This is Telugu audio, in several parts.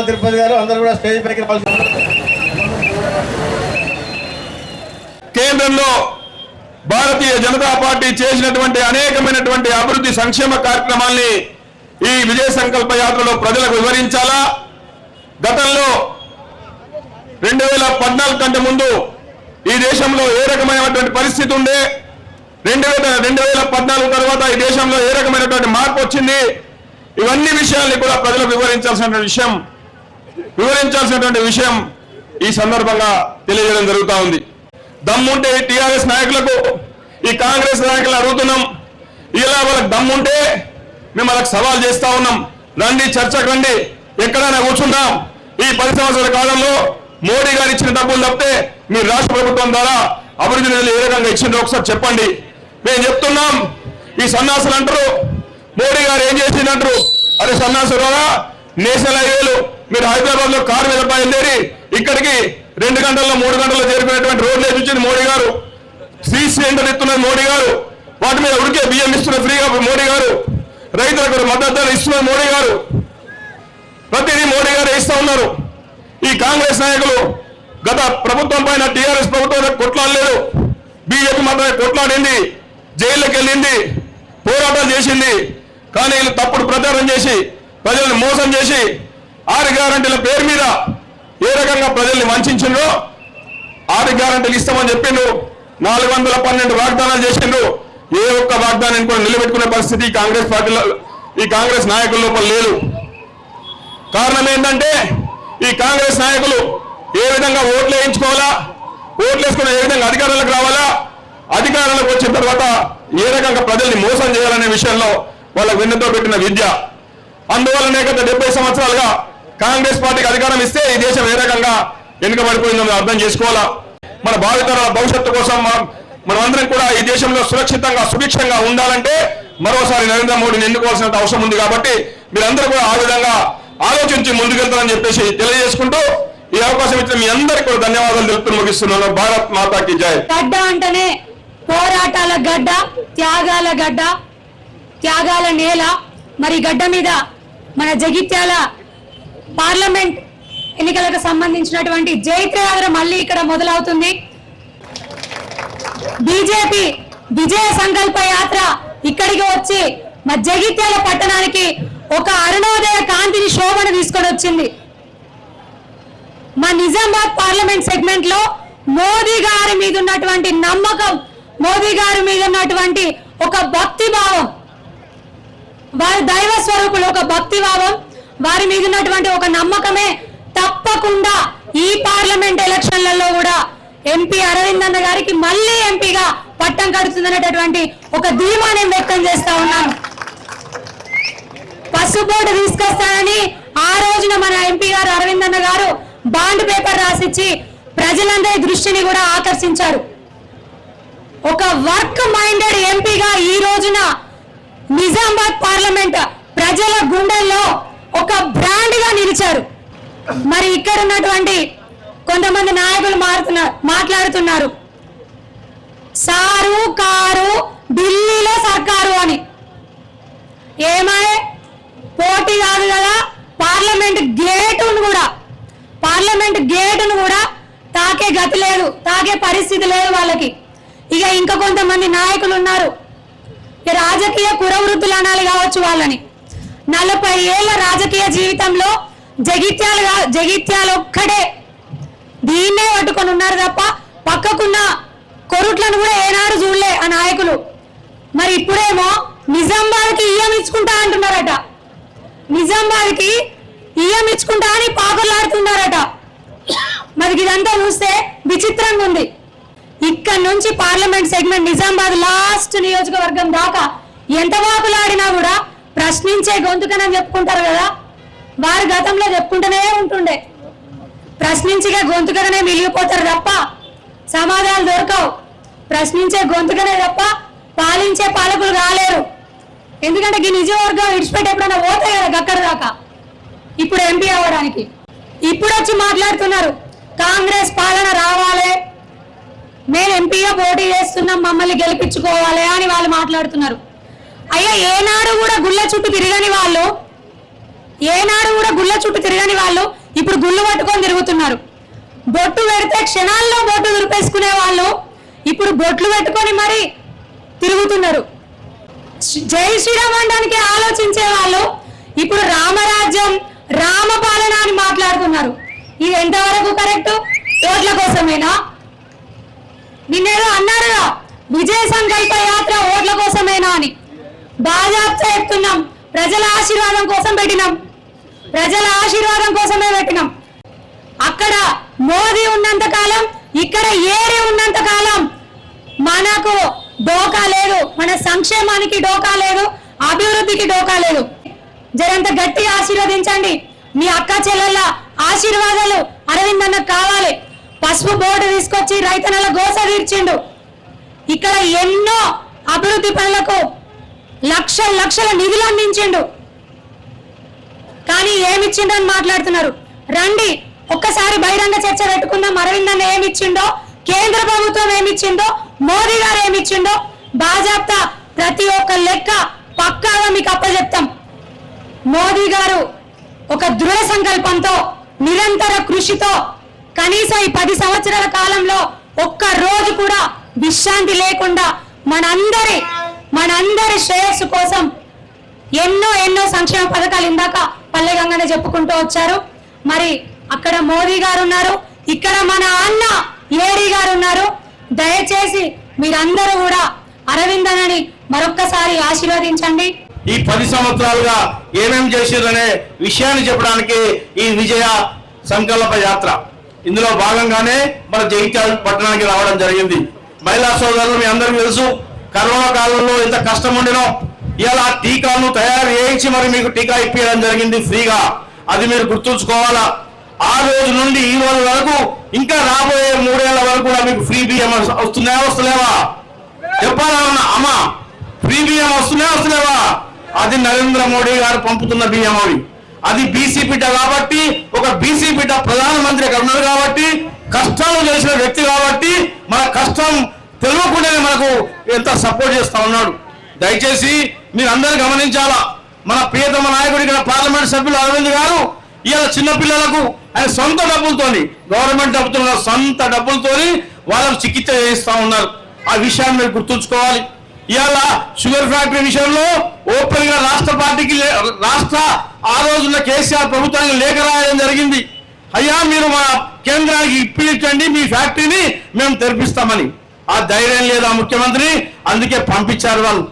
ఆల్ తిరుపతి గారు అందరూ కూడా స్టేజ్ పైకి రావాల్సి కేంద్రంలో భారతీయ జనతా పార్టీ చేసినటువంటి అనేకమైనటువంటి అభివృద్ధి సంక్షేమ కార్యక్రమాల్ని ఈ విజయ సంకల్ప యాత్రలో ప్రజలకు వివరించాలా? గతంలో రెండు వేల పద్నాలుగు కంటే ముందు ఈ దేశంలో ఏ రకమైనటువంటి పరిస్థితి ఉండే? రెండు వేల రెండు వేల పద్నాలుగు తర్వాత ఈ దేశంలో ఏ రకమైనటువంటి మార్పు వచ్చింది? ఇవన్నీ విషయాల్ని కూడా ప్రజలకు వివరించాల్సిన విషయం వివరించాల్సినటువంటి విషయం ఈ సందర్భంగా తెలియజేయడం జరుగుతూ ఉంది. దమ్ముంటే టిఆర్ఎస్ నాయకులకు ఈ కాంగ్రెస్ నాయకులను అడుగుతున్నాం. ఇలా వాళ్ళకి దమ్ముంటే మేము వాళ్ళకి సవాల్ చేస్తా ఉన్నాం. రండి చర్చకు రండి. ఎక్కడైనా కూర్చుంటాం ఈ పది సంవత్సరాల కాలంలో మోడీ గారు ఇచ్చిన డబ్బులు తప్పితే మీరు రాష్ట్ర ప్రభుత్వం ద్వారా అభివృద్ధి నిధులు ఏ రకంగా ఇచ్చిందో ఒకసారి చెప్పండి. మేము చెప్తున్నాం. ఈ సన్నాసులు అంటారు. మోడీ గారు ఏం చేసిందంటారు అరే సన్నాసురారా నేషనల్ హైవేలు. మీరు హైదరాబాద్లో కారు మీద బయలుదేరి ఇక్కడికి రెండు గంటల్లో మూడు గంటల్లో చేరిపోయినటువంటి రోడ్లు వేపించింది మోడీ గారు? శ్రీ సిలిండర్ ఇస్తున్నది మోడీ గారు. వాటి మీద ఉడికే బియ్యం ఇస్తున్న ఫ్రీగా మోడీ గారు. రైతులకు మద్దతు ధర ఇస్తున్నది మోడీ గారు. ప్రతిదీ మోడీ గారు ఇస్తా ఉన్నారు. ఈ కాంగ్రెస్ నాయకులు గత ప్రభుత్వం పైన టీఆర్ఎస్ ప్రభుత్వం కొట్లాడలేదు. బీజేపీ మాత్రమే కొట్లాడింది. జైళ్ళకి వెళ్ళింది. పోరాటాలు చేసింది. కానీ వీళ్ళు తప్పుడు ప్రచారం చేసి ప్రజల్ని మోసం చేసి ఆరు గ్యారంటీల పేరు మీద ఏ రకంగా ప్రజల్ని వంచిండ్రో ఆరు గ్యారంటీలు ఇస్తామని చెప్పిండు నాలుగు వందల పన్నెండు వాగ్దానాలు చేసిండ్రు. ఏ ఒక్క వాగ్దానాన్ని కూడా నిలబెట్టుకునే పరిస్థితి ఈ కాంగ్రెస్ పార్టీలో ఈ కాంగ్రెస్ నాయకుల లోపల లేదు. కారణం ఏంటంటే ఈ కాంగ్రెస్ నాయకులు ఏ విధంగా ఓట్లు వేయించుకోవాలా ఓట్లు వేసుకుని ఏ విధంగా అధికారంలోకి రావాలా అధికారంలోకి వచ్చిన తర్వాత ఏ రకంగా ప్రజల్ని మోసం చేయాలనే విషయంలో వాళ్ళకు వెన్నుతో పెట్టిన విద్య. అందువల్లనే గత డెబ్బై సంవత్సరాలుగా కాంగ్రెస్ పార్టీకి అధికారం ఇస్తే ఈ దేశం ఏ రకంగా వెనుకబడిపోయిందో మనం అర్థం చేసుకోవాలా? మన భావితరాల భవిష్యత్తు కోసం మనం- మనమందరం కూడా ఈ దేశంలో సురక్షితంగా సుభిక్షంగా ఉండాలంటే మరోసారి నరేంద్ర మోడీని ఎన్నుకోవాల్సిన అవసరం ఉంది కాబట్టి మీరందరూ కూడా ఆ విధంగా ఆలోచించి ముందుకెళ్తారని చెప్పేసి తెలియజేసుకుంటూ ఈ అవకాశం ఇచ్చిన మీ అందరికీ కూడా ధన్యవాదాలు తెలుపుతూ ముగిస్తున్నాను. భారత్ మాతాకి జై. గడ్డ అంటేనే పోరాటాల గడ్డ త్యాగాల గడ్డ త్యాగాల నేల. మరి గడ్డ మీద మన జగిత్యాల పార్లమెంట్ ఎన్నికలకు సంబంధించినటువంటి జైత్రయాత్ర మళ్ళీ ఇక్కడ మొదలవుతుంది. బీజేపీ విజయ సంకల్ప యాత్ర ఇక్కడికి వచ్చి మా జగిత్యాల పట్టణానికి ఒక అరుణోదయ కాంతిని శోభను తీసుకొని వచ్చింది. మా నిజామాబాద్ పార్లమెంట్ సెగ్మెంట్లో మోదీ గారి మీద ఉన్నటువంటి నమ్మకం మోదీ గారి మీద ఉన్నటువంటి ఒక భక్తి భావం వారి దైవ స్వరూపులు ఒక భక్తి భావం వారి మీద ఉన్నటువంటి ఒక నమ్మకమే తప్పకుండా ఈ పార్లమెంట్ ఎలక్షన్లలో కూడా ఎంపీ అరవింద్ అన్న గారికి మళ్ళీ ఎంపీగా పట్టం కడుతుందనేటటువంటి ఒక ధీమా నేను వ్యక్తం చేస్తా ఉన్నాను. పసుపోటు తీసుకొస్తానని ఆ రోజున మన ఎంపీ గారు అరవింద్ అన్న గారు బాండ్ పేపర్ రాసిచ్చి ప్రజలందరి దృష్టిని కూడా ఆకర్షించారు. ఒక వర్క్ మైండెడ్ ఎంపీగా ఈ రోజున నిజామాబాద్ పార్లమెంట్ ప్రజల గుండెల్లో ఒక బ్రాండ్గా నిలిచారు. మరి ఇక్కడ ఉన్నటువంటి కొంతమంది నాయకులు మారుతున్నారు మాట్లాడుతున్నారు. సారు కారు ఢిల్లీలో సర్కారు అని. ఏమై? పోటీ కాదు కదా పార్లమెంట్ గేటును కూడా. పార్లమెంట్ గేటును కూడా తాకే గతి లేదు తాకే పరిస్థితి లేదు వాళ్ళకి. ఇక ఇంకా కొంతమంది నాయకులు ఉన్నారు. రాజకీయ కురవృత్తులు అనాలి కావచ్చు వాళ్ళని. నలభై ఏళ్ళ రాజకీయ జీవితంలో జగిత్యాల జగిత్యాల ఒక్కడే. దీన్నే పట్టుకొని ఉన్నారు తప్ప పక్కకున్న కొరుట్లను కూడా ఏనాడు చూడలే ఆ నాయకులు. మరి ఇప్పుడేమో నిజామాబాద్కి ఇయ్యం ఇచ్చుకుంటా అంటున్నారట. నిజామాబాద్కి ఇయ్యం ఇచ్చుకుంటా అని పాకులాడుతున్నారట. మరి ఇదంతా చూస్తే విచిత్రంగా ఉంది. ఇక్కడ నుంచి పార్లమెంట్ సెగ్మెంట్ నిజామాబాద్ లాస్ట్ నియోజకవర్గం దాకా ఎంత వాకులాడినా కూడా ప్రశ్నించే గొంతుకనని చెప్పుకుంటారు కదా? వారు గతంలో చెప్పుకుంటూనే ఉంటుండే. ప్రశ్నించగా గొంతుకనే మిగిలిపోతారు తప్ప సమాధానాలు దొరకవు. ప్రశ్నించే గొంతుకనే తప్ప పాలించే పాలకులు రాలేరు. ఎందుకంటే ఈ నిజవర్గం విడిచిపెట్టి ఎప్పుడైనా పోతాయి కదా అక్కడ దాకా? ఇప్పుడు ఎంపీ అవ్వడానికి. ఇప్పుడు వచ్చి మాట్లాడుతున్నారు కాంగ్రెస్ పాలన రావాలి మేము ఎంపీగా పోటీ చేస్తున్నాం మమ్మల్ని గెలిపించుకోవాలి అని వాళ్ళు మాట్లాడుతున్నారు. అయ్యా ఏనాడు కూడా గుళ్ళ చుట్టూ తిరగని వాళ్ళు ఏనాడు కూడా గుళ్ళ చుట్టూ తిరగని వాళ్ళు ఇప్పుడు గుళ్ళు పట్టుకొని తిరుగుతున్నారు. బొట్టు పెడితే క్షణాల్లో బొట్టు దురిపేసుకునే వాళ్ళు ఇప్పుడు బొట్లు పెట్టుకొని మరి తిరుగుతున్నారు. జై శ్రీరామ్ అనడానికి ఆలోచించే వాళ్ళు ఇప్పుడు రామరాజ్యం రామపాలన అని మాట్లాడుతున్నారు. ఇది ఎంతవరకు కరెక్ట్? ఓట్ల కోసమేనా? నిన్నేదో అన్నారుగా విజయ సంకల్ప యాత్ర ఓట్ల కోసమేనా అని. బాజాప్తా చెప్తున్నాం ప్రజల ఆశీర్వాదం కోసం పెట్టినాం. ప్రజల ఆశీర్వాదం కోసమే పెట్టినాం. అక్కడ మోదీ ఉన్నంత కాలం ఇక్కడ ఏరి ఉన్నంత కాలం మనకు డోకా లేదు. మన సంక్షేమానికి డోకా లేదు. అభివృద్ధికి డోకా లేదు. జరంత గట్టిగా ఆశీర్వదించండి. మీ అక్క చెల్లెళ్ళ ఆశీర్వాదాలు అరవింద్ అన్నకు కావాలి. పసుపు బోర్డు తీసుకొచ్చి రైతన్నల గోస తీర్చిండు. ఇక్కడ ఎన్నో అభివృద్ధి పనులకు లక్ష లక్షల నిధులు అందించిండు. కానీ ఏమిచ్చిండో అని మాట్లాడుతున్నారు. రండి ఒక్కసారి బహిరంగ చర్చ పెట్టుకుందాం. అరవింద్ అన్న ఏమిచ్చిండో కేంద్ర ప్రభుత్వం ఏమిచ్చిండో మోదీ గారు ఏమిచ్చిండో బాజాప్తా ప్రతి ఒక్క లెక్క పక్కాగా మీకు అప్పచెప్తాం మోదీ గారు ఒక దృఢ సంకల్పంతో నిరంతర కృషితో కనీసం ఈ పది సంవత్సరాల కాలంలో ఒక్క రోజు కూడా విశ్రాంతి లేకుండా మనందరి మనందరి శ్రేయస్సు కోసం ఎన్నో ఎన్నో సంక్షేమ పథకాలు ఇందాక పల్లె గంగనే చెప్పుకుంటూ వచ్చారు. మరి అక్కడ మోదీ గారు ఉన్నారు ఇక్కడ మన అన్న ఏడి గారు ఉన్నారు. దయచేసి మీరందరూ కూడా అరవిందనని మరొక్కసారి ఆశీర్వదించండి. ఈ పది సంవత్సరాలుగా ఏమేం చేసిరనే విషయాన్ని చెప్పడానికి ఈ విజయ సంకల్ప యాత్ర. ఇందులో భాగంగానే మన జగిత్యాల పట్టణానికి రావడం జరిగింది. మహిళా సోదరులు మీ అందరికీ తెలుసు కరోనా కాలంలో ఎంత కష్టం ఉండినో ఇలా టీకాను తయారు చేయించి మరి మీకు టీకా ఇప్పించడం జరిగింది ఫ్రీగా. అది మీరు గుర్తుంచుకోవాలా? ఆ రోజు నుండి ఈ రోజు వరకు ఇంకా రాబోయే మూడేళ్ళ వరకు కూడా మీకు ఫ్రీ బియ్యం వస్తున్నాయా వస్తలేవా? చెప్పాలన్నా అమ్మ ఫ్రీ బియ్యం వస్తున్నాయా వస్తలేవా? అది నరేంద్ర మోడీ గారు పంపుతున్న బియ్యం అవి అది బీసీ బిడ్డ కాబట్టి ఒక బీసీ బిడ్డ ప్రధానమంత్రి అక్కడ ఉన్నారు కాబట్టి కష్టాలు చేసిన వ్యక్తి కాబట్టి మన కష్టం తెలియకుండానే మనకు ఎంత సపోర్ట్ చేస్తా ఉన్నాడు. దయచేసి మీరు గమనించాలా మన ప్రియతమ నాయకుడు ఇక్కడ పార్లమెంట్ సభ్యులు అరవింద్ గారు ఇవాళ చిన్నపిల్లలకు ఆయన సొంత డబ్బులతోని గవర్నమెంట్ డబ్బుతో సొంత డబ్బులతోని వాళ్ళకు చికిత్స చేయిస్తూ ఉన్నారు. ఆ విషయాన్ని మీరు గుర్తుంచుకోవాలి. ఇవాళ షుగర్ ఫ్యాక్టరీ విషయంలో ఓపెన్గా రాష్ట్ర పార్టీకి లే- రాష్ట్ర ఆ రోజున కేసీఆర్ ప్రభుత్వానికి లేఖ రాయడం జరిగింది. అయ్యా మీరు మా కేంద్రానికి ఇప్పించండి మీ ఫ్యాక్టరీని మేము తెరిపిస్తామని. ఆ ధైర్యం లేదా ముఖ్యమంత్రి అందుకే పంపించారు వాళ్ళు.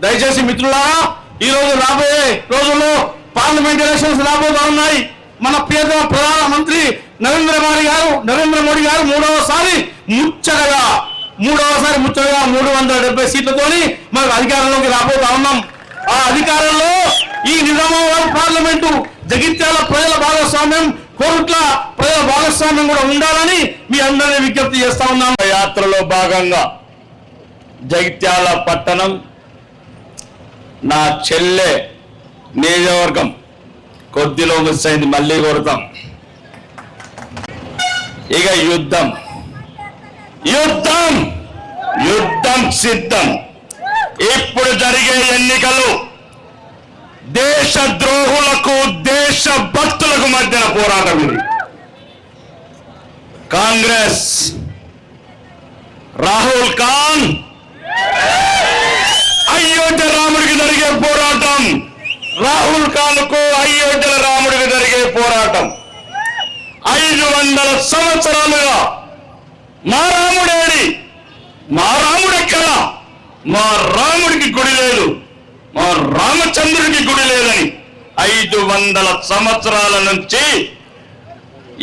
దయచేసి మిత్రులారా ఈ రోజు రాబోయే రోజుల్లో పార్లమెంట్ ఎలక్షన్స్ రాబోతా ఉన్నాయి మన పేద ప్రధానమంత్రి నరేంద్ర మోడీ గారు నరేంద్ర మోడీ గారు మూడవసారి ముచ్చటగా మూడవసారి ముచ్చటగా మూడు వందల డెబ్బై సీట్లతోని మనం అధికారంలోకి రాబోతా ఉన్నాం. ఆ అధికారంలో ఈ నిజామాబాద్ పార్లమెంటు జగిత్యాల ప్రజల భాగస్వామ్యం కోరుట్ల ప్రజల భాగస్వామ్యం కూడా ఉండాలని మీ అందరినీ విజ్ఞప్తి చేస్తా ఉన్నాం. యాత్రలో భాగంగా జగిత్యాల పట్టణం నా చెల్లె నియోజకవర్గం కొద్దిలో మిస్ అయింది మళ్ళీ కొడతాం. ఇక యుద్ధం. యుద్ధం! యుద్ధం సిద్ధం. ఇప్పుడు జరిగే ఎన్నికలు దేశ ద్రోహులకు దేశ భక్తులకు మధ్యన పోరాటం ఇది. కాంగ్రెస్ రాహుల్ ఖాన్ అయోధ్య రాముడికి జరిగే పోరాటం రాహుల్ ఖాన్కు అయోధ్య రాముడికి జరిగే పోరాటం. ఐదు వందల సంవత్సరాలుగా మా రాముడేడి మా రాముడు ఎక్కడ మా రాముడికి గుడి లేదు. మా రామచంద్రుడికి గుడి లేదని ఐదు వందల సంవత్సరాల నుంచి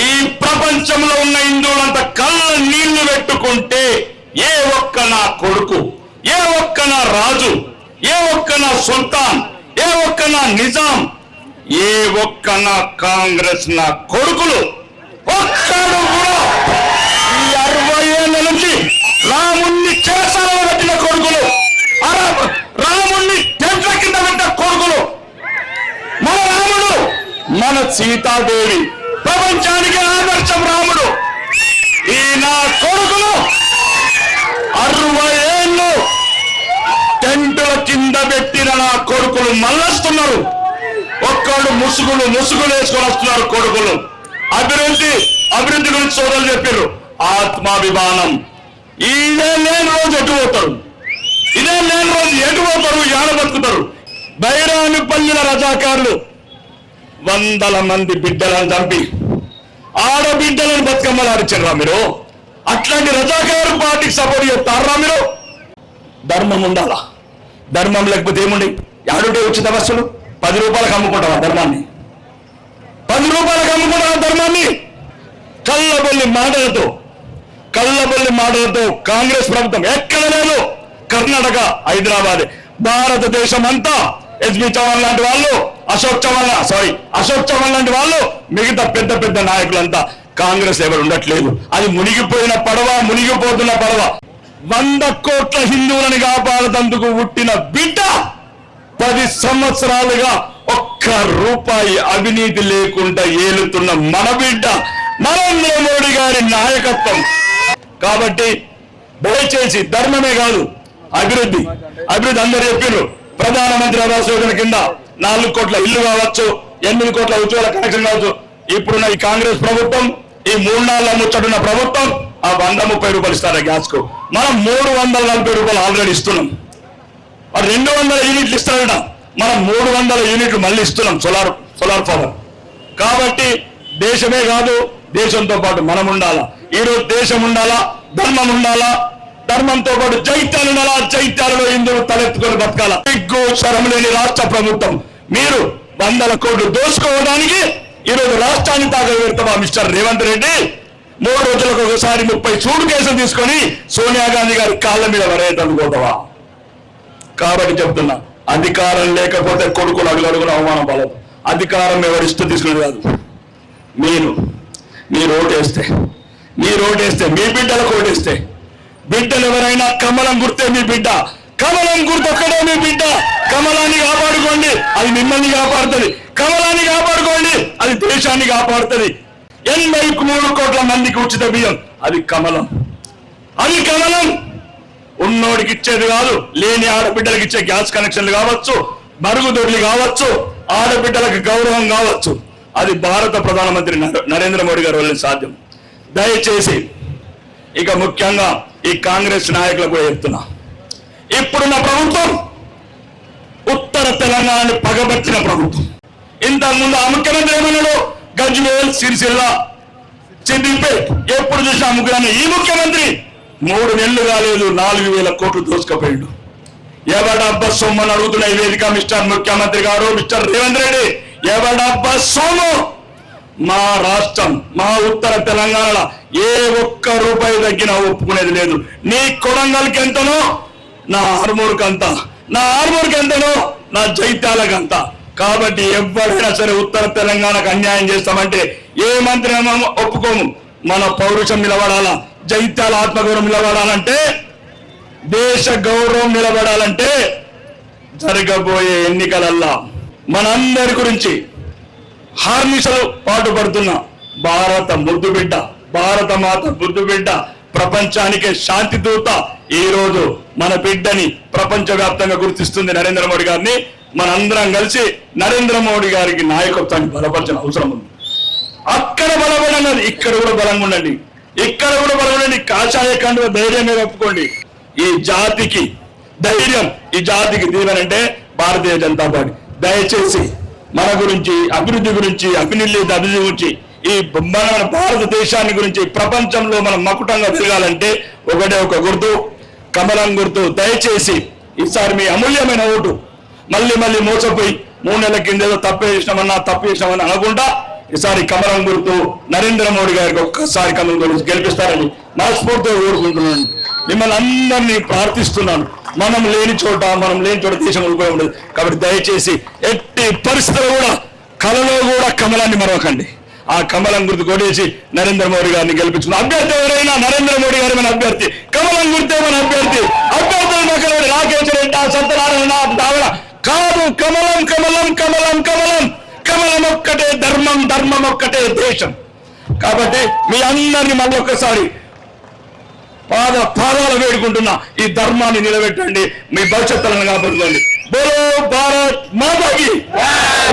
ఈ ప్రపంచంలో ఉన్న హిందువులంతా కళ్ళ నీళ్ళు పెట్టుకుంటే ఏ ఒక్క నా కొడుకు ఏ ఒక్క నా రాజు ఏ ఒక్క నా సుల్తాన్ ఏ ఒక్క నా నిజాం ఏ ఒక్క నా కాంగ్రెస్ నా కొడుకులు ఒక్కడు కూడా ఈ అరవై ఏళ్ళ నుంచి రాముణ్ణి చేసాలని పెట్టిన కొడుకులు అర- రాముణ్ణి టెంట్ల కింద పెట్టిన కొడుకులు మన రాముడు మన సీతాదేవి ప్రపంచానికి ఆదర్శం రాముడు. ఈ నా కొడుకులు అరవై ఏళ్ళు టెంటుల కింద పెట్టిన నా కొడుకులు మల్లస్తున్నారు. ఒక్కడు ముసుగులు ముసుగులు వేసుకొని వస్తున్నారు కొడుకులు. అభివృద్ధి అభివృద్ధి గురించి సోదరులు చెప్పారు ఆత్మాభిమానం. ఇదే లేని రోజు ఎటు పోతారు? ఇదే లేని రోజు ఎటు పోతారు? ఏడ బతుకుతారు. పల్లిన రజాకారులు వందల మంది బిడ్డలను చంపి ఆడబిడ్డలను బతుకమ్మలు ఆడిచారా మీరు. అట్లాంటి రజాకారు పార్టీకి సపోర్ట్ చేస్తారా మీరు? ధర్మం ఉండాలా? ధర్మం లేకపోతే ఏముండే యాడుంటే ఉచిత బస్సులు పది రూపాయలకు అమ్ముకుంటావా ధర్మాన్ని? పది రూపాయలకు అమ్ముకుంటావా ధర్మాన్ని? కళ్ళబొల్లి మాటలతో కళ్ళబొల్లి మాటలతో కాంగ్రెస్ ప్రభుత్వం ఎక్కడ లేదు? కర్ణాటక హైదరాబాద్ భారతదేశం అంతా ఎస్బి చవన్ లాంటి వాళ్ళు అశోక్ చవన్ సారీ అశోక్ చవన్ లాంటి వాళ్ళు మిగతా పెద్ద పెద్ద నాయకులంతా కాంగ్రెస్ ఎవరు ఉండట్లేదు. అది మునిగిపోయిన పడవ మునిగిపోతున్న పడవ. వంద కోట్ల హిందువులని కాపాడతందుకు పుట్టిన బిడ్డ పది సంవత్సరాలుగా ఒక్క రూపాయి అవినీతి లేకుండా ఏలుతున్న మన బిడ్డ నరేంద్ర మోడీ గారి నాయకత్వం. కాబట్టి దయచేసి ధర్మమే కాదు అభివృద్ధి. అభివృద్ధి అందరు చెప్పినారు ప్రధానమంత్రి ఆవాస్ యోజన కింద నాలుగు కోట్ల ఇల్లు కావచ్చు ఎనిమిది కోట్ల ఉద్యోగాల కనెక్షన్ కావచ్చు. ఇప్పుడున్న ఈ కాంగ్రెస్ ప్రభుత్వం ఈ మూడు నాలుగు ముచ్చటున్న ప్రభుత్వం ఆ వంద ముప్పై రూపాయలు ఇస్తారు గ్యాస్కు మనం మూడు వందల నలభై రూపాయలు ఆల్రెడీ ఇస్తున్నాం. వాడు రెండు వందల యూనిట్లు ఇస్తారట. మనం మూడు వందల యూనిట్లు మళ్ళీ ఇస్తున్నాం సోలార్ సోలార్ పవర్. కాబట్టి దేశమే కాదు దేశంతో పాటు మనం ఉండాలా ఈరోజు దేశం ఉండాలా? ధర్మం ఉండాలా? ధర్మంతో పాటు జైత్యాలు నెల చైత్యాలలో ఇందులో తలెత్తుకొని బతకాల. దిగ్గు శరం లేని రాష్ట్ర ప్రభుత్వం. మీరు వందల కోట్లు దోసుకోవడానికి ఈరోజు రాష్ట్రాన్ని తాగా మిస్టర్ రేవంత్ రెడ్డి? మూడు రోజులకు ఒకసారి ముప్పై చూడు కేసులు తీసుకొని సోనియా గాంధీ గారి కాళ్ళ మీద పడేయటానికి పోతావా? కాబట్టి చెప్తున్నా అధికారం లేకపోతే కొడుకులు అడుగు అవమానం పడదు. అధికారం ఎవరిస్తూ తీసుకునేది కాదు. మీరు మీరు ఓటేస్తే మీరు ఓటేస్తే మీ బిడ్డలకు ఓటేస్తే బిడ్డలు ఎవరైనా కమలం గుర్తే మీ బిడ్డ. కమలం గుర్తొక్కడే మీ బిడ్డ. కమలాన్ని కాపాడుకోండి. అది మిమ్మల్ని కాపాడుతుంది. కమలాన్ని కాపాడుకోండి. అది దేశాన్ని కాపాడుతుంది. ఎనభై మూడు కోట్ల మందికి ఉచిత బియ్యం. అది కమలం. అది కమలం. ఉన్నోడికి ఇచ్చేది కాదు. లేని ఆడబిడ్డలకు ఇచ్చే గ్యాస్ కనెక్షన్లు కావచ్చు. మరుగుదొడ్లు కావచ్చు. ఆడబిడ్డలకు గౌరవం కావచ్చు. అది భారత ప్రధానమంత్రి నరేంద్ర మోడీ గారు వల్ల సాధ్యం. దయచేసి ఇక ముఖ్యంగా ఈ కాంగ్రెస్ నాయకులకు కూడా చెప్తున్నా. ఇప్పుడున్న ప్రభుత్వం ఉత్తర తెలంగాణని పగబట్టిన ప్రభుత్వం. ఇంతకుముందు ముఖ్యమంత్రి ఏమన్నాడు? గజ్వేల్ సిరిసిల్ల సిద్దిపేట్ ఎప్పుడు చూసినా ముగ్గురని ఈ ముఖ్యమంత్రి మూడు నెలలు కాలేదు నాలుగు వేల కోట్లు దోసుకపోయాడు. ఎవడబ్బ సొమ్మని అడుగుతున్న ఈ వేదిక మిస్టర్ ముఖ్యమంత్రి గారు మిస్టర్ రేవంత్ రెడ్డి? ఎవడబ్బ సోము మా రాష్ట్రం మా ఉత్తర తెలంగాణలో ఏ ఒక్క రూపాయి తగ్గినా ఒప్పుకునేది లేదు. నీ కొడంగల్కి ఎంతనో? నా ఆర్మూర్కి అంత. నా ఆర్మూర్కి ఎంతనో? నా జైత్యాలకు అంత. కాబట్టి ఎవరైనా సరే ఉత్తర తెలంగాణకు అన్యాయం చేస్తామంటే ఏ మంత్రి ఒప్పుకోము. మన పౌరుషం నిలబడాలా? జైత్యాల ఆత్మగౌరవం నిలబడాలంటే? దేశ గౌరవం నిలబడాలంటే? జరగబోయే ఎన్నికలల్లా? మనందరి గురించి హార్మిషలు పాటుపడుతున్న భారత ముద్దు బిడ్డ భారత మాత బుద్ధు బిడ్డ ప్రపంచానికే శాంతి దూత ఈ రోజు మన బిడ్డని ప్రపంచ వ్యాప్తంగా గుర్తిస్తుంది నరేంద్ర మోడీ గారిని. మనందరం కలిసి నరేంద్ర మోడీ గారికి నాయకత్వాన్ని బలపరచిన అవసరం ఉంది. అక్కడ బలపడన్నది ఇక్కడ కూడా బలంగా ఉండండి. ఇక్కడ కూడా బలపడండి కాషాయ కండువ ధైర్యంగా కప్పుకోండి ఈ జాతికి ధైర్యం ఈ జాతికి దీవెనంటే భారతీయ జనతా పార్టీ. దయచేసి మన గురించి అభివృద్ధి గురించి అభివృద్ధి అభివృద్ధి గురించి ఈ మన భారతదేశాన్ని గురించి ప్రపంచంలో మనం మకుటంగా తిరగాలంటే ఒకటే ఒక గుర్తు కమలం గుర్తు. దయచేసి ఈసారి మీ అమూల్యమైన ఓటు మళ్ళీ మళ్ళీ మోసపోయి మూడు నెలల కింద ఏదో తప్పు చేసినామన్నా తప్పు చేసినామని అనుకుంటా ఈసారి కమలం గుర్తు నరేంద్ర మోడీ గారికి ఒక్కసారి కమలం గురించి గెలిపిస్తారని మనస్ఫూర్తిగా కోరుకుంటున్నాను. మిమ్మల్ని అందరినీ ప్రార్థిస్తున్నాను. మనం లేని చోట మనం లేని చోట దేశం ఉండిపోయి ఉండదు. కాబట్టి దయచేసి ఎట్టి పరిస్థితులు కూడా కళలో కూడా కమలాన్ని మరవకండి. ఆ కమలం గుర్తు కొట్టేసి నరేంద్ర మోడీ గారిని గెలిపించుకున్న అభ్యర్థి ఎవరైనా నరేంద్ర మోడీ గారి మన అభ్యర్థి? కమలం గుర్తే మన అభ్యర్థి? అభ్యర్థులు రాకేష్ రెడ్డి సత్యనారాయణ దావణ కాదు కమలం కమలం కమలం కమలం. కమలం ఒక్కటే ధర్మం ధర్మం ఒక్కటే దేశం. కాబట్టి మీ అందరిని మళ్ళీ ఒక్కసారి పాద పాదాలు వేడుకుంటున్నా ఈ ధర్మాన్ని నిలబెట్టండి మీ భవిష్యత్తులను కాపాడుకోండి. బోలో భారత్ మాతాకి.